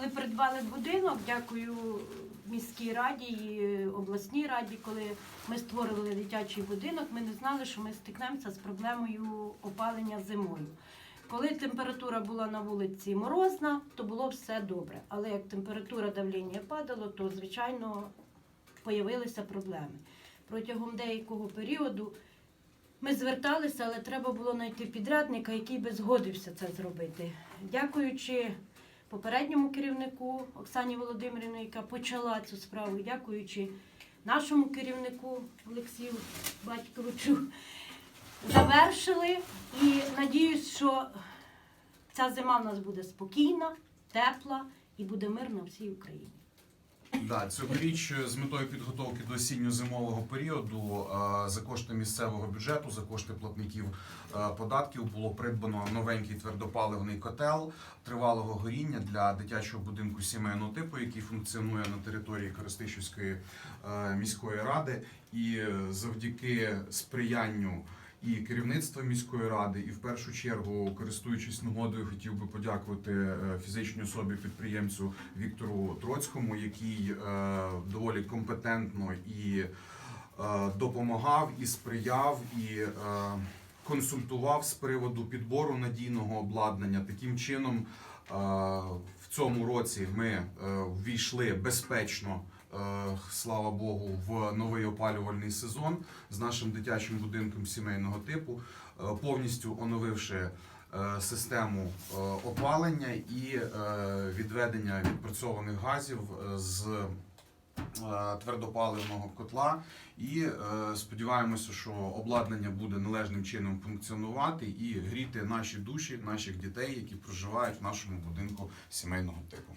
коли придбали будинок, дякую міській раді і обласній раді, коли ми створювали дитячий будинок, ми не знали, що ми стикнемося з проблемою опалення зимою. Коли температура була на вулиці морозна, то було все добре. Але як температура давлення падало, то звичайно появилися проблеми. Протягом деякого періоду ми зверталися, але треба було знайти підрядника, який би згодився це зробити. Дякуючи попередньому керівнику Оксані Володимирівні, яка почала цю справу, дякуючи нашому керівнику Олексію Батьковичу, завершили. І надіюсь, що ця зима в нас буде спокійна, тепла і буде мир на всій Україні. Да, цьогоріч з метою підготовки до осінньо-зимового періоду е, за кошти місцевого бюджету, за кошти платників е, податків було придбано новенький твердопаливний котел тривалого горіння для дитячого будинку сімейного типу, який функціонує на території Користищівської е, міської ради, і е, завдяки сприянню. І керівництва міської ради, і в першу чергу, користуючись нагодою, хотів би подякувати е, фізичній особі підприємцю Віктору Троцькому, який е, доволі компетентно і е, допомагав, і сприяв, і консультував з приводу підбору надійного обладнання. Таким чином, в цьому році ми ввійшли безпечно. Е, Слава Богу, в новий опалювальний сезон з нашим дитячим будинком сімейного типу, е, повністю оновивши е, систему опалення і відведення відпрацьованих газів з твердопаливного котла. І сподіваємося, що обладнання буде належним чином функціонувати і гріти наші душі, наших дітей, які проживають в нашому будинку сімейного типу.